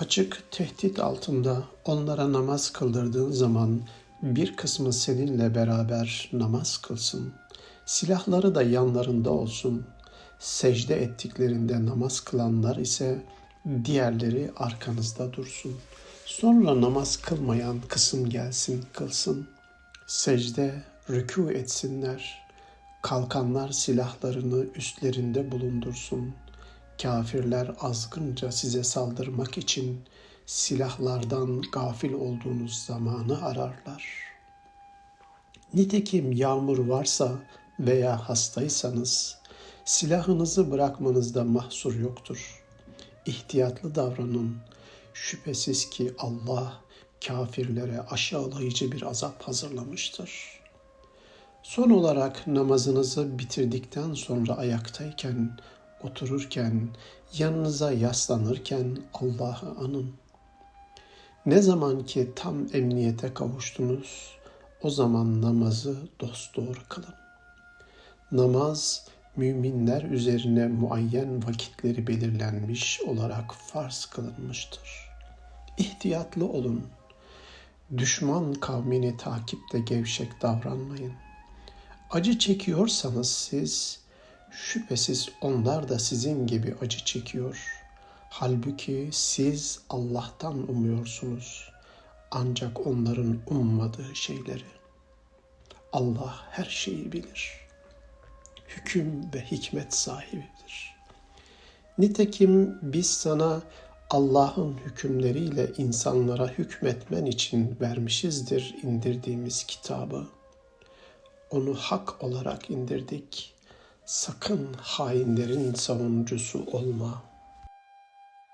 Açık tehdit altında onlara namaz kıldırdığın zaman bir kısmı seninle beraber namaz kılsın. Silahları da yanlarında olsun. Secde ettiklerinde namaz kılanlar ise diğerleri arkanızda dursun. Sonra namaz kılmayan kısım gelsin kılsın. Secde, rükû etsinler. Kalkanlar silahlarını üstlerinde bulundursun. Kafirler azgınca size saldırmak için silahlardan gafil olduğunuz zamanı ararlar. Nitekim yağmur varsa veya hastaysanız silahınızı bırakmanızda mahsur yoktur. İhtiyatlı davranın. Şüphesiz ki Allah kafirlere aşağılayıcı bir azap hazırlamıştır. Son olarak namazınızı bitirdikten sonra ayaktayken, otururken, yanınıza yaslanırken Allah'ı anın. Ne zaman ki tam emniyete kavuştunuz, o zaman namazı dosdoğru kılın. Namaz, müminler üzerine muayyen vakitleri belirlenmiş olarak farz kılınmıştır. İhtiyatlı olun. Düşman kavmini takipte gevşek davranmayın. Acı çekiyorsanız siz, şüphesiz onlar da sizin gibi acı çekiyor. Halbuki siz Allah'tan umuyorsunuz. Ancak onların ummadığı şeyleri. Allah her şeyi bilir. Hüküm ve hikmet sahibidir. Nitekim biz sana Allah'ın hükümleriyle insanlara hükmetmen için vermişizdir indirdiğimiz kitabı. Onu hak olarak indirdik. Sakın hainlerin savunucusu olma.''